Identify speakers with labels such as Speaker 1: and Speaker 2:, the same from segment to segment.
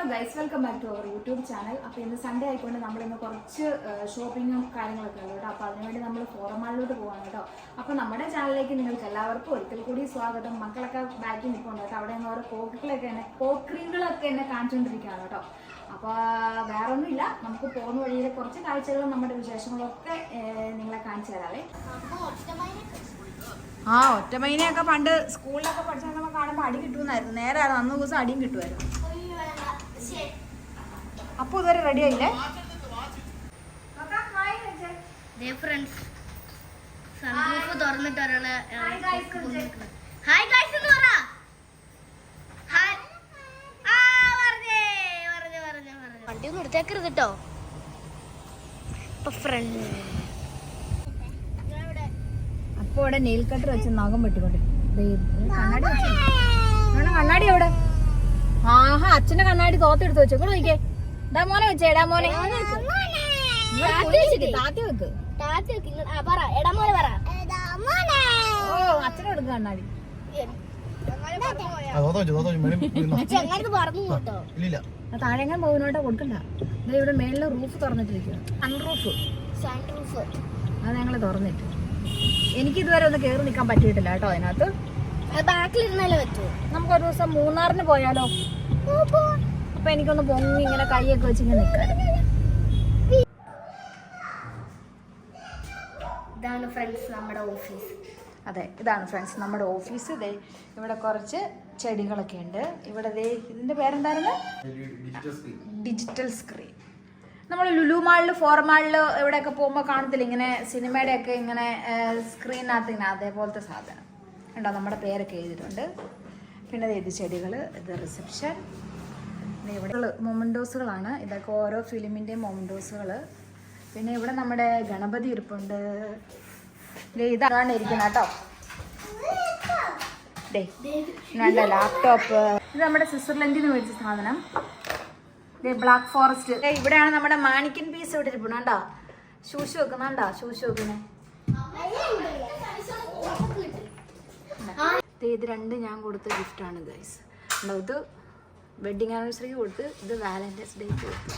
Speaker 1: Hello guys welcome back to our YouTube channel അപ്പോൾ ഇന്ന് Sunday ആയിക്കൊണ്ട് നമ്മൾ ഇന്ന് കുറച്ച് ഷോപ്പിങ്ങും കാര്യങ്ങളൊക്കെ ഉള്ളു കേട്ടോ. അപ്പോൾ അതിനുവേണ്ടി നമ്മൾ ഫോറമാളിലോട്ട് പോകാണ് കേട്ടോ. അപ്പോൾ നമ്മുടെ ചാനലിലേക്ക് നിങ്ങൾക്ക് എല്ലാവർക്കും ഒരിക്കൽ കൂടി സ്വാഗതം. മക്കളൊക്കെ ബാക്കിൽ നിൽപ്പുണ്ട് കേട്ടോ. അവിടെ നിന്ന് ഓരോ കോക്കുകളൊക്കെ എന്നെ പോക്രീകളൊക്കെ എന്നെ കാണിച്ചുകൊണ്ടിരിക്കുകയാണ് കേട്ടോ. അപ്പോൾ വേറെ ഒന്നുമില്ല നമുക്ക് പോകുന്ന വഴിയിലെ കുറച്ച് കാഴ്ചകളും നമ്മുടെ വിശേഷങ്ങളൊക്കെ നിങ്ങളെ കാണിച്ചു തരാവേ ആ ഒറ്റമൈനയൊക്കെ പണ്ട് സ്കൂളിലൊക്കെ പഠിച്ചാൽ നമ്മൾ കാണുമ്പോൾ അടി കിട്ടുമെന്നായിരുന്നു നേരെ അന്ന് ദിവസം അടിയും കിട്ടുമായിരുന്നു. അപ്പൊ ഇതുവരെ റെഡി ആയില്ലേ?
Speaker 2: തുറന്നിട്ട്
Speaker 1: ഒരാൾ.
Speaker 2: ഹായ് ഗൈസ് എന്ന് പറ. വണ്ടി ഒന്നും എടുത്തേക്കരുത് കേട്ടോ ഇപ്പൊ ഫ്രണ്ട്
Speaker 1: അപ്പൊ ഇവിടെ നെയിൽ കട്ടർ വെച്ച് നഖം വെട്ടിക്കൊണ്ട്. ഇത് കണ്ണാടി കണ്ണാടി എവിടെ? ആഹാ അച്ഛന്റെ കണ്ണാടി തോത്തെടുത്ത് വെച്ചോ. നോക്കിയേ ഡാ മോനെ വെച്ചേ എടാ മോനെ. വെച്ചിട്ട് താത്തി വെക്ക്.
Speaker 2: പറ എടാമോനെ പറ.
Speaker 1: ഓ അച്ഛനെ എടുക്ക കണ്ണാടി.
Speaker 2: ചെങ്ങാനത് പറഞ്ഞു കേട്ടോ.
Speaker 3: ഇല്ലില്ല.
Speaker 1: ആ താഴെങ്ങാൻ പോകുന്നോട്ടെ കൊടുക്കണ്ട. ഇത് ഇവിടെ റൂഫ് തുറന്നിട്ടിരിക്കുക സൺറൂഫ്
Speaker 2: സൺറൂഫ്
Speaker 1: അത് ഞങ്ങൾ തുറന്നിട്ട്. എനിക്ക് ഇതുവരെ ഒന്ന് കയറി നിൽക്കാൻ പറ്റിയിട്ടില്ല കേട്ടോ അതിനകത്ത്.
Speaker 2: ബാക്കിൽ ഇരുന്നാലേ പറ്റൂ.
Speaker 1: നമുക്ക് ഒരു ദിവസം മൂന്നാറിന് പോയാലോ? അപ്പൊ എനിക്കൊന്ന് പൊങ്ങി ഇങ്ങനെ കൈയൊക്കെ വെച്ച് ഇങ്ങനെ നിൽക്കാൻ
Speaker 2: ഇതാണ് ഫ്രണ്ട്സ് നമ്മുടെ ഓഫീസ്
Speaker 1: അതെ ഇതാണ് ഫ്രണ്ട്സ് നമ്മുടെ ഓഫീസ് ഇതേ ഇവിടെ കുറച്ച് ചെടികളൊക്കെ ഉണ്ട്. ഇവിടെ ദേ ഇതിന്റെ പേരെന്തായിരുന്നു? ഡിജിറ്റൽ സ്ക്രീൻ നമ്മൾ ലുലു മാളിൽ ഫോർ മാളിൽ എവിടെയൊക്കെ പോകുമ്പോൾ കാണത്തില്ല? ഇങ്ങനെ സിനിമയുടെ ഒക്കെ ഇങ്ങനെ സ്ക്രീനകത്ത് ഇങ്ങനെ അതേപോലത്തെ സാധനം. ഉണ്ടോ നമ്മുടെ പേരൊക്കെ എഴുതിയിട്ടുണ്ട്. പിന്നെ ദേ ഇത് ചെടികൾ ഇത് റിസപ്ഷൻ ഇവിടെ മൊമൻഡോസുകളാണ്. ഇതൊക്കെ ഓരോ ഫിലിമിന്റെയും മൊമൻഡോസുകൾ പിന്നെ ഇവിടെ നമ്മുടെ ഗണപതി ഇരിപ്പുണ്ട്. ഇതാണ് ഇരിക്കുന്നത് കേട്ടോ. നല്ല ലാപ്ടോപ്പ് ഇത് നമ്മുടെ സ്വിറ്റ്സർലൻഡിൽ നിന്ന് മേടിച്ച സാധനം. ബ്ലാക്ക് ഫോറസ്റ്റ് ഇവിടെയാണ് നമ്മുടെ മാണിക്കൻ പീസ് ഇവിടെ ഇരിപ്പുണ്ട് കണ്ടോ? ശൂശു വെക്കുന്നുണ്ടോ ശൂശു വെക്കുന്നേ. ഇത് രണ്ട് ഞാൻ കൊടുത്ത ഗിഫ്റ്റാണ് ഗൈസ് ഇത്? വെഡിങ് ആനിവേഴ്സറിക്ക് കൊടുത്ത് ഇത് വാലന്റൈൻസ് ഡേ കൊടുത്തു.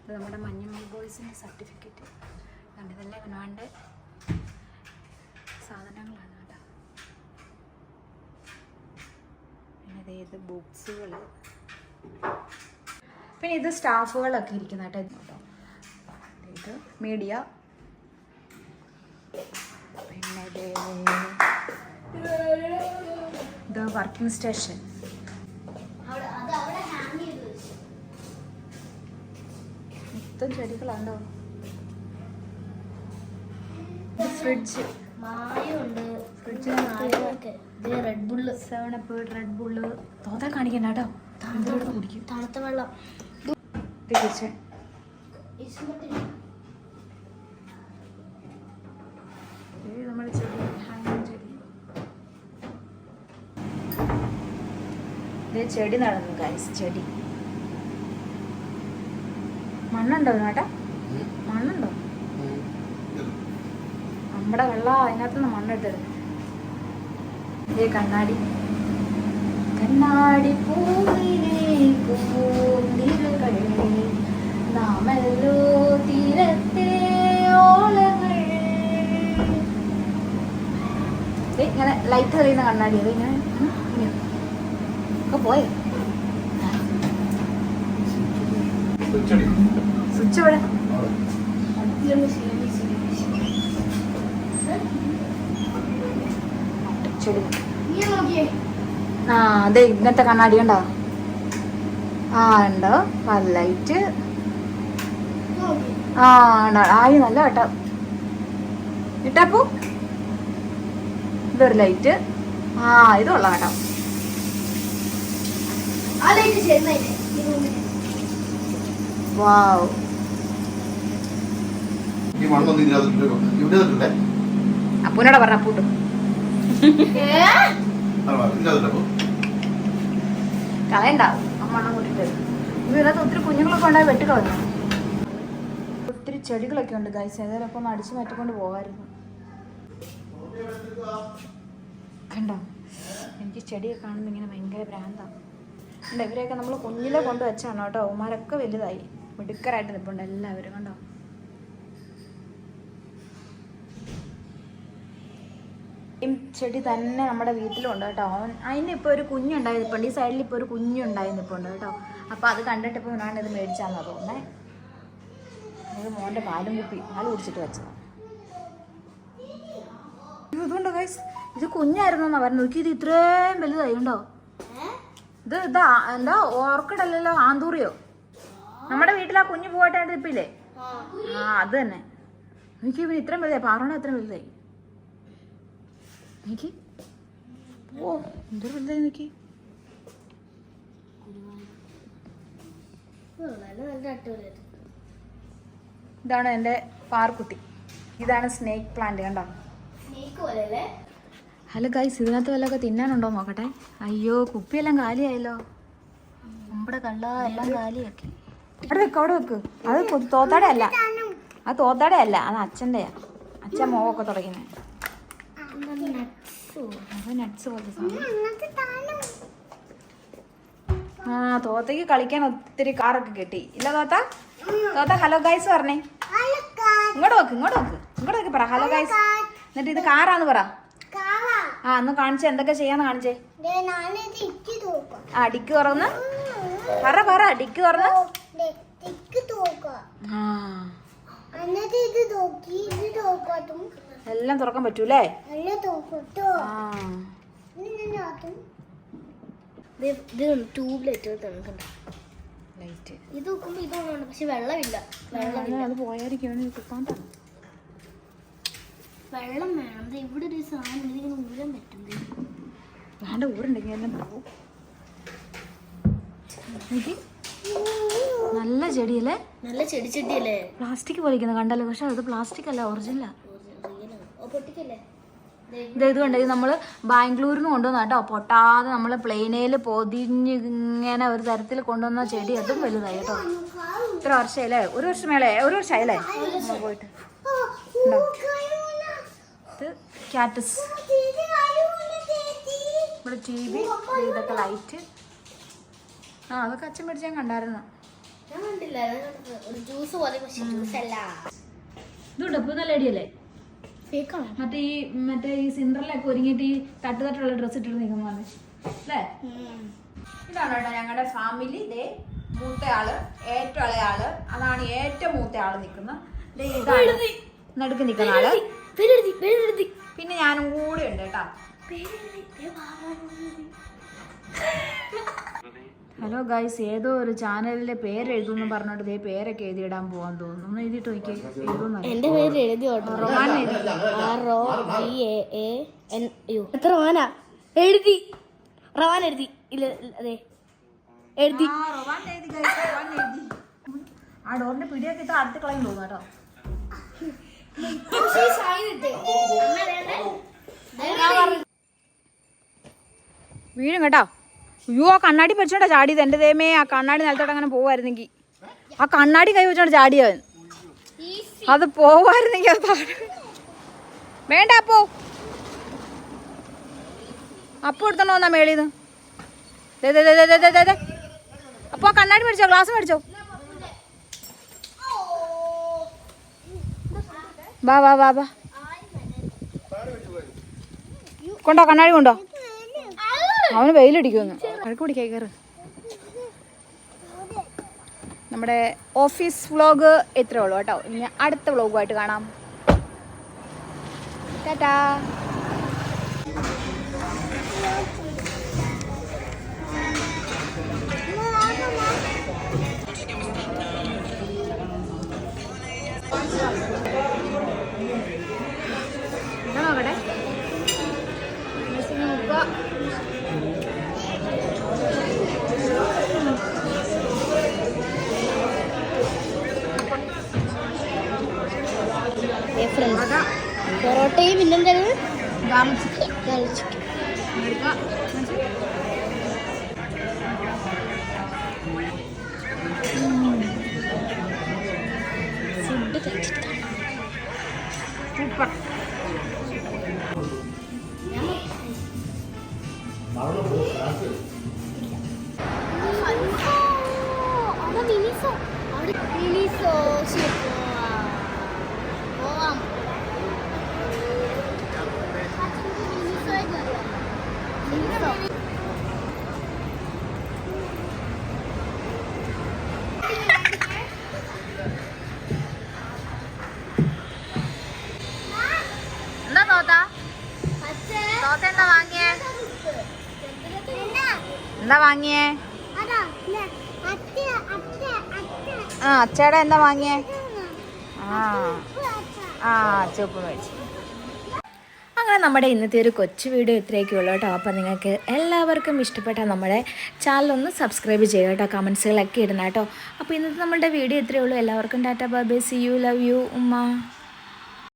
Speaker 1: ഇത് നമ്മുടെ മഞ്ഞമ്മ ബോയ്സിന്റെ സർട്ടിഫിക്കറ്റ്. കണ്ട് ഇതെല്ലാം ഇവനാണ്ട് സാധനങ്ങളാണ് കേട്ടോ. പിന്നെ ഇത് ബുക്സുകൾ പിന്നെ ഇത് സ്റ്റാഫുകളൊക്കെ ഇരിക്കുന്ന കേട്ടോ ഇത് മീഡിയ. പിന്നെ ഇത് വർക്കിംഗ് സ്റ്റേഷൻ. മൊത്തം ചെടികളുണ്ടോ ഫ്രിഡ്ജ്
Speaker 2: മായുണ്ട്
Speaker 1: ഫ്രിഡ്ജ്
Speaker 2: മായൊക്കെ ഇത് Red Bull
Speaker 1: Seven Up Red Bull തോന്നാൻ കാണിക്കണ്ട കേട്ടോ. തണുത്തോടെ കുടിക്കും.
Speaker 2: തണുത്ത വെള്ളം.
Speaker 1: കിച്ചൺ നമ്മുടെ ചെടി ഹാങ്ങിങ് ചെടി. ചെടി നടന്നു ഗൈസ് ചെടി. മണ്ണുണ്ടോ ചേട്ടാ മണ്ണുണ്ടോ? നമ്മുടെ വെള്ള അതിനകത്ത് നിന്ന് മണ്ണെടുത്തത് ഇതേ കണ്ണാടി കണ്ണാടി നാമല്ലോ തീരത്തെ ഇങ്ങനെ ലൈറ്റ് എറിയുന്ന കണ്ണാടി. അത് ഇങ്ങനെ. ഒക്കെ പോയി. സ്വിച്ച് ചെടി ആ അതെ ഇങ്ങനത്തെ കണ്ണാടി ഉണ്ടോ ആ ഉണ്ടോ? ലൈറ്റ് ആ ഉണ്ടോ. ആയി നല്ല കേട്ടോ ഇട്ടപ്പൂ? ഇതൊരു ലൈറ്റ് ആ ഇത് കൊള്ളാം കേട്ടോ വാവ്
Speaker 3: ഈ മണ്ണൊന്നും ഇതിനകത്ത് ഇവിടെ ഇട്ടില്ലേ
Speaker 1: അപ്പൂനോട് പറഞ്ഞ അപ്പൂട്ടും. കളയണ്ട. മണ്ണം കൂട്ടിട്ട്. ഇതിനകത്ത് ഒത്തിരി കുഞ്ഞുങ്ങളൊക്കെ ഉണ്ടായി വെട്ടിക്കളഞ്ഞു ഒത്തിരി ചെടികളൊക്കെ ഉണ്ട് ഗൈസ് ഏതായാലും അപ്പം അടിച്ചു മാറ്റിക്കൊണ്ട് പോകാമായിരുന്നു കണ്ടോ? എനിക്ക് ചെടിയൊക്കെ കാണുമ്പോൾ ഇങ്ങനെ ഭയങ്കര ഭ്രാന്താണ് ഉണ്ട് ഇവരെയൊക്കെ നമ്മൾ കുഞ്ഞിലെ കൊണ്ട് വെച്ചാണ് കേട്ടോ. ഉമാരൊക്കെ വലുതായി. മിടുക്കരായിട്ട് നിൽപ്പുണ്ട് എല്ലാവരും കണ്ടോ? ചെടി തന്നെ നമ്മുടെ വീട്ടിലുണ്ട് കേട്ടോ. അവൻ അതിന് ഇപ്പോൾ ഒരു കുഞ്ഞുണ്ടായി നിൽപ്പുണ്ട് ഈ സൈഡിൽ ഇപ്പോൾ ഒരു കുഞ്ഞുണ്ടായി നിൽപ്പുണ്ട് കേട്ടോ. അപ്പോൾ അത് കണ്ടിട്ട് ഇപ്പോൾ ഞാൻ ഇത് മേടിച്ചാന്ന് തോന്നേ ഇത് മോന്റെ പാലും കുപ്പി പാൽ കുടിച്ചിട്ട് വെച്ചതാണ് ഇതുകൊണ്ട് ഗൈസ് ഇത് കുഞ്ഞായിരുന്നു എന്നാ പറഞ്ഞു നോക്കി ഇത് ഇത്രയും വലുതായി ഉണ്ടോ ഇത് ഇതാ എന്താ ഓർക്കിഡ് അല്ലല്ലോ ആന്തൂറിയോ? നമ്മുടെ വീട്ടിലാ ആ കുഞ്ഞു പോയിട്ടായിട്ട് ഇപ്പില്ലേ ആ അത് തന്നെ. എനിക്ക് ഇവന് ഇത്രയും വലുതായി. പാറോണ ഇത്രയും വലുതായി. എനിക്ക് ഓ എന്തൊരു വലുതായി നോക്കി. ഇതാണ് എന്റെ പാർക്കുട്ടി. ഇതാണ് സ്നേക്ക് പ്ലാന്റ് കണ്ടോ? ഹലോ ഗൈസ് ഇതിനകത്ത് വല്ലതൊക്കെ തിന്നാനുണ്ടോ നോക്കട്ടെ? അയ്യോ കുപ്പിയെല്ലാം കാലിയായല്ലോ. നമ്മുടെ കള്ള എല്ലാം കാലിയാക്കി. അവിടെ വെക്ക് അവിടെ വെക്ക്. അത് തോത്താടയല്ല. അത് തോത്താടെ അല്ല അത് അച്ഛന്റെയാ. അച്ഛൻ മോവൊക്കെ തുടങ്ങുന്നത് പോലത്തെ സാധനം. ആ തോത്തയ്ക്ക് കളിക്കാൻ ഒത്തിരി കാറൊക്കെ കിട്ടി. ഇല്ല തോത്ത? തോത്ത ഹലോ ഗൈസ് പറഞ്ഞേ. ഇങ്ങോട്ട് വെക്ക് ഇങ്ങോട്ട് വെക്ക് ഇങ്ങോട്ട് വെക്ക് പറ. ഹലോ ഗൈസ് എന്നിട്ട് ഇത് കാറാന്ന് പറ. ആ ഒന്ന് കാണിച്ചേ എന്തൊക്കെ ചെയ്യാന്ന് കാണിച്ചേ. ആ ഡിക്ക് തുറന്ന്. പറ പറ ഡിക്ക് തുറന്ന്. ആ.
Speaker 2: എന്നിട്ട് ഇത് നോക്കി ഇത് നോക്കാത്തും
Speaker 1: എല്ലാം തുറക്കാൻ പറ്റൂലേ?
Speaker 2: നല്ല നോക്കട്ടോ
Speaker 1: ആ.
Speaker 2: ഇത് ട്യൂബ്ലൈറ്റ് കണ്ടോ
Speaker 1: ലൈറ്റ്
Speaker 2: ഇത് നോക്കുമ്പോ ഇത് ഒന്നുണ്ട് പക്ഷെ വെള്ളമില്ല. വെള്ളം
Speaker 1: അത് പോയായിരിക്കും കുത്താൻ
Speaker 2: വെള്ളം വേണം. ദേ ഇവിടെ ഒരു സാധനം ഉണ്ട്. ഇതിങ്ങനെ ഊരാൻ പറ്റും. ദേ.
Speaker 1: വേണ്ട ഊരുണ്ടെങ്കിൽ എല്ലാം പോകും നോക്കി. നല്ല ചെടിയല്ലേ?
Speaker 2: നല്ല ചെടി ചെടിയല്ലേ?
Speaker 1: പ്ലാസ്റ്റിക് പോലെ കണ്ടല്ലോ. പക്ഷെ അത് പ്ലാസ്റ്റിക് അല്ല ഒറിജിനലാ. ഇത് കണ്ടത് നമ്മൾ ബാംഗ്ലൂരിൽ നിന്ന് കൊണ്ടുവന്ന കേട്ടോ. പൊട്ടാതെ നമ്മൾ പ്ലെയിനയിൽ പൊതിഞ്ഞ് ഇങ്ങനെ ഒരു തരത്തിൽ കൊണ്ടുവന്ന ചെടി അതും വലുതായി കേട്ടോ. ഇത്ര വർഷമല്ലേ ഒരു വർഷം മേളേ ഒരു വർഷമായില്ലേ? പോയിട്ട്? ഇത് ക്യാറ്റസ് ഇവിടെ ടി വി ഇതൊക്കെ ലൈറ്റ് ആ അതൊക്കെ അച്ഛൻ മേടിച്ച് ഞാൻ കണ്ടായിരുന്നു. ഇതുണ്ട് ഇപ്പൊ നല്ല അടിയല്ലേ
Speaker 2: ഫേക്കാണോ
Speaker 1: മറ്റേ ഈ മറ്റേ ഈ സിൻഡറിലൊക്കെ ഒരുങ്ങിയിട്ട് ഈ തട്ടുതട്ടുള്ള ഡ്രസ്സ് ഇട്ടിട്ട് നിൽക്കുന്നതാണ് അല്ലേ? ഇതാണ് കേട്ടോ ഞങ്ങളുടെ ഫാമിലി ഇതേ മൂത്ത ആൾ ഏറ്റവും ഇളയാൾ. അതാണ് ഏറ്റവും മൂത്ത ആൾ നിൽക്കുന്നത്. ദേ നടുക്ക് നിൽക്കുന്ന
Speaker 2: ആൾ.
Speaker 1: പിന്നെ ഞാനും കൂടെ ഉണ്ട് കേട്ടോ. ഹലോ ഗൈസ് ഏതോ ഒരു ചാനലിന്റെ പേര് എഴുതുന്നു പറഞ്ഞോട്ട് ഇതേ പേരൊക്കെ എഴുതിയിടാൻ പോകാൻ തോന്നുന്നു. ഒന്ന് എഴുതിയിട്ട് നോക്കി എഴുതുന്നു
Speaker 2: എന്റെ പേര് എഴുതി
Speaker 1: റൊമാൻ എഴുതി.
Speaker 2: എത്ര എഴുതി. എഴുതി. ഇല്ല ഇല്ല, അതെ. എഴുതി.
Speaker 1: ആ, റൊമാൻ എഴുതി guys, റൊമാൻ എഴുതി. ആ ഡോറിന്റെ പിടിയൊക്കെ ഇട്ട് അടുത്ത് കളയും തോന്നുന്നു കേട്ടോ. വീഴും കേട്ടോ. അയ്യോ ആ കണ്ണാടി പഠിച്ചോണ്ടാ ചാടിയത്. എന്റെ ദേമേ ആ കണ്ണാടി നിലത്തോട്ട് അങ്ങനെ പോവായിരുന്നെങ്കിൽ ആ കണ്ണാടി കൈ വെച്ചോണ്ട് ചാടിയവൻ അത് പോവായിരുന്നെങ്കിൽ അത്. വേണ്ട അപ്പോ. അപ്പോ എടുത്തോണ്ട് വന്നാ മേളിന്ന്. അപ്പൊ കണ്ണാടി മേടിച്ചോ ഗ്ലാസ് മേടിച്ചോ. വാ വാ വാ വാ. കൊണ്ടോ കണ്ണാടി കൊണ്ടോ. അവന് വെയിലടിക്കുമെന്ന്. വഴക്ക് പിടിക്കായി കയറ് നമ്മുടെ ഓഫീസ് വ്ളോഗ് ഇത്രേ ഉള്ളൂ കേട്ടോ. ഇനി അടുത്ത വ്ളോഗുമായിട്ട് കാണാം. ടാറ്റാ.
Speaker 2: ഫ്രണ്ട്സ് പൊറോട്ടയും പിന്നെന്താണ് ഫുഡ് കഴിച്ചിട്ട്
Speaker 1: സൂപ്പർ എന്താ തോത്ത?
Speaker 4: തോത്ത എന്താ വാങ്ങിയേ? എന്താ വാങ്ങിയേ?
Speaker 1: ആ അച്ചേടെ എന്താ വാങ്ങിയേ? ആ. ആ ചുവപ്പ് മേടിച്ചു അങ്ങനെ നമ്മുടെ ഇന്നത്തെ ഒരു കൊച്ചു വീഡിയോ ഇത്രയൊക്കെ ഉള്ളൂ കേട്ടോ. അപ്പോൾ നിങ്ങൾക്ക് എല്ലാവർക്കും ഇഷ്ടപ്പെട്ട നമ്മുടെ ചാനൽ ഒന്ന് സബ്സ്ക്രൈബ് ചെയ്യുക കേട്ടോ. കമൻസുകളൊക്കെ ഇടണം കേട്ടോ. അപ്പോൾ ഇന്നത്തെ നമ്മുടെ വീഡിയോ ഇത്രയേ ഉള്ളൂ. എല്ലാവർക്കും tata bye bye see you love you ഉമ്മ.